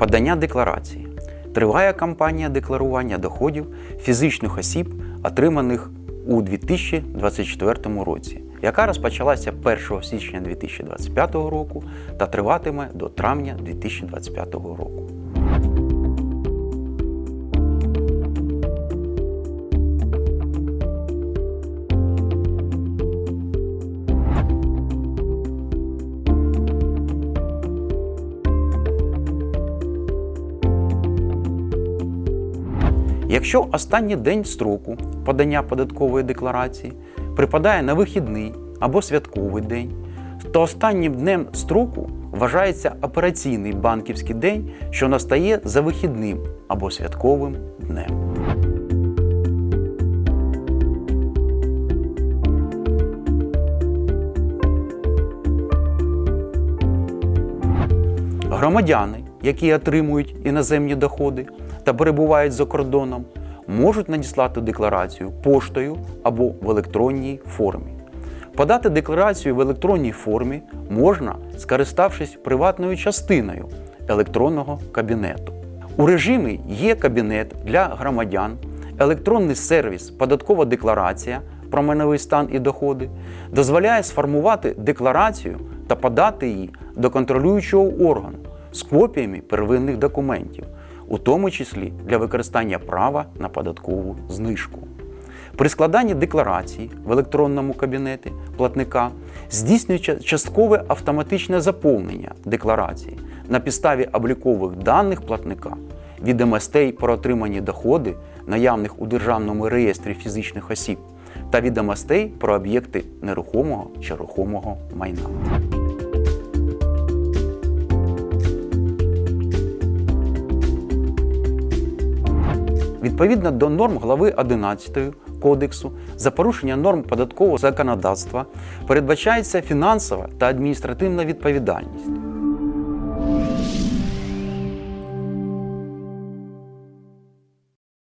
Подання декларації. Триває кампанія декларування доходів фізичних осіб, отриманих у 2024 році, яка розпочалася 1 січня 2025 року та триватиме до травня 2025 року. Якщо останній день строку подання податкової декларації припадає на вихідний або святковий день, то останнім днем строку вважається операційний банківський день, що настає за вихідним або святковим днем. Громадяни, які отримують іноземні доходи та перебувають за кордоном, можуть надіслати декларацію поштою або в електронній формі. Подати декларацію в електронній формі можна, скориставшись приватною частиною електронного кабінету. У режимі є кабінет для громадян, електронний сервіс Податкова декларація про майновий стан і доходи дозволяє сформувати декларацію та подати її до контролюючого органу з копіями первинних документів, у тому числі для використання права на податкову знижку. При складанні декларації в електронному кабінеті платника здійснюється часткове автоматичне заповнення декларації на підставі облікових даних платника, відомостей про отримані доходи, наявних у Державному реєстрі фізичних осіб, та відомостей про об'єкти нерухомого чи рухомого майна. Відповідно до норм глави 11 Кодексу за порушення норм податкового законодавства передбачається фінансова та адміністративна відповідальність.